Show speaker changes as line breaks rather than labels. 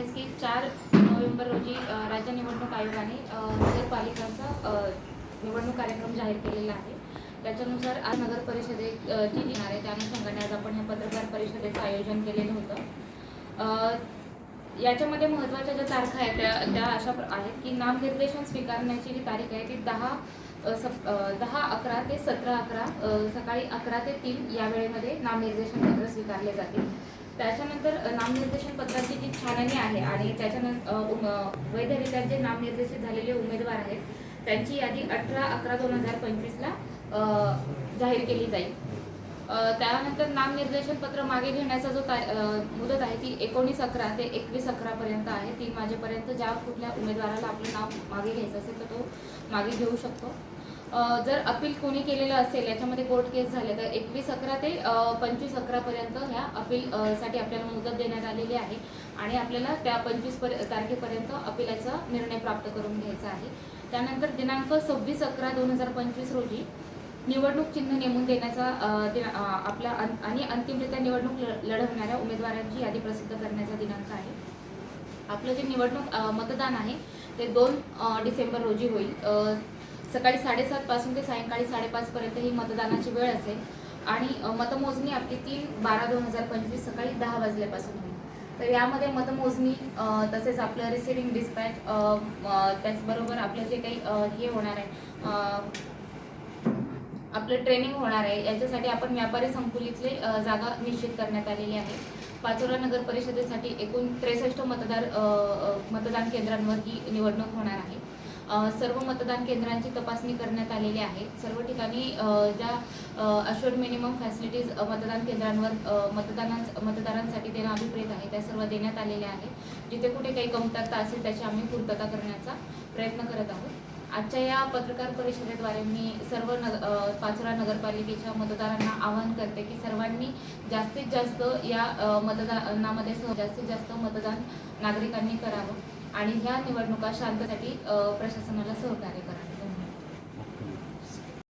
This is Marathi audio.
आहेस की चार नोव्हेंबर रोजी राज्य निवडणूक आयोगाने नगरपालिकांचा निवडणूक कार्यक्रम जाहीर केलेला आहे. त्याच्यानुसार आज नगर परिषदेची जी येणार आहे त्या अनुषंगाने आज आपण या पत्रकार परिषदेचं आयोजन केलेलं होतं. याच्यामध्ये महत्त्वाच्या ज्या तारखा आहेत त्या त्या अशा आहेत की नामनिर्देशन स्वीकारण्याची जी तारीख आहे ती दहा सप दहा अकरा ते सतरा अकरा सकाळी अकरा ते तीन या वेळेमध्ये नामनिर्देशन पत्र स्वीकारले जातील. त्याच्यानंतर नामनिर्देशन पत्राची जी छाननी आहे आणि त्याच्यानंतर वैधरित्या जे नामनिर्देशित झालेले उमेदवार आहेत त्यांची यादी अठरा अकरा दोन हजार पंचवीसला जाहीर केली जाईल. त्यानंतर नामनिर्देशन पत्र मागे घेण्याचा जो ता- मुदत आहे ती एकोणीस अकरा ते एकवीस अकरापर्यंत आहे. तीन वाजेपर्यंत ज्या कुठल्या उमेदवाराला आपलं नाव मागे घ्यायचं असेल तर तो मागे घेऊ शकतो. जर अपील कोणी केलेलं असेल याच्यामध्ये कोर्ट केस झाले तर एकवीस अकरा ते पंचवीस अकरापर्यंत ह्या अपील साठी आपल्याला मुदत देण्यात आलेली आहे. आणि आपल्याला त्या पंचवीस पर तारखेपर्यंत अपिलाचा निर्णय प्राप्त करून घ्यायचा आहे. त्यानंतर दिनांक सव्वीस अकरा दोन हजार पंचवीस रोजी निवडणूक चिन्ह नेमून देण्याचा आपला अं- आणि अंतिमरित्या निवडणूक ल- लढवणाऱ्या उमेदवारांची यादी प्रसिद्ध करण्याचा दिनांक आहे. आपलं जे निवडणूक मतदान आहे ते दोन डिसेंबर रोजी होईल. सकाळी साडेसात पासून ते सायंकाळी साडेपाच पर्यंत ही मतदानाची वेळ असेल. आणि मतमोजणी आपली तीन बारा दोन हजार पंचवीस सकाळी दहा वाजल्यापासून होईल. तर यामध्ये मतमोजणी तसेच आपलं रिसिव्हिंग डिस्पॅच त्याचबरोबर आपलं जे काही हे होणार आहे आपलं ट्रेनिंग होणार आहे याच्यासाठी आपण व्यापारी संकुलीतले जागा निश्चित करण्यात आलेली आहे. पाचोरा नगर परिषदेसाठी एकूण त्रेसष्ट मतदार मतदान केंद्रांवर ही निवडणूक होणार आहे. सर्व मतदान केंद्रांची तपासणी करण्यात आलेली आहे. सर्व ठिकाणी ज्या अशोर्ड मिनिमम फॅसिलिटीज मतदान केंद्रांवर मतदानां मतदारांसाठी देणं अभिप्रेत आहे त्या सर्व देण्यात आलेल्या आहेत. जिथे कुठे काही कमतरता असेल त्याची आम्ही पूर्तता करण्याचा प्रयत्न करत आहोत. आजच्या या पत्रकार परिषदेद्वारे मी सर्व नग पाचोरा नगरपालिकेच्या मतदारांना आवाहन करते की सर्वांनी जास्तीत जास्त या मतदानामध्ये सह जास्तीत जास्त मतदान नागरिकांनी करावं. आणि ह्या निवडणुका शांततेसाठी प्रशासनाला सहकार्य करावे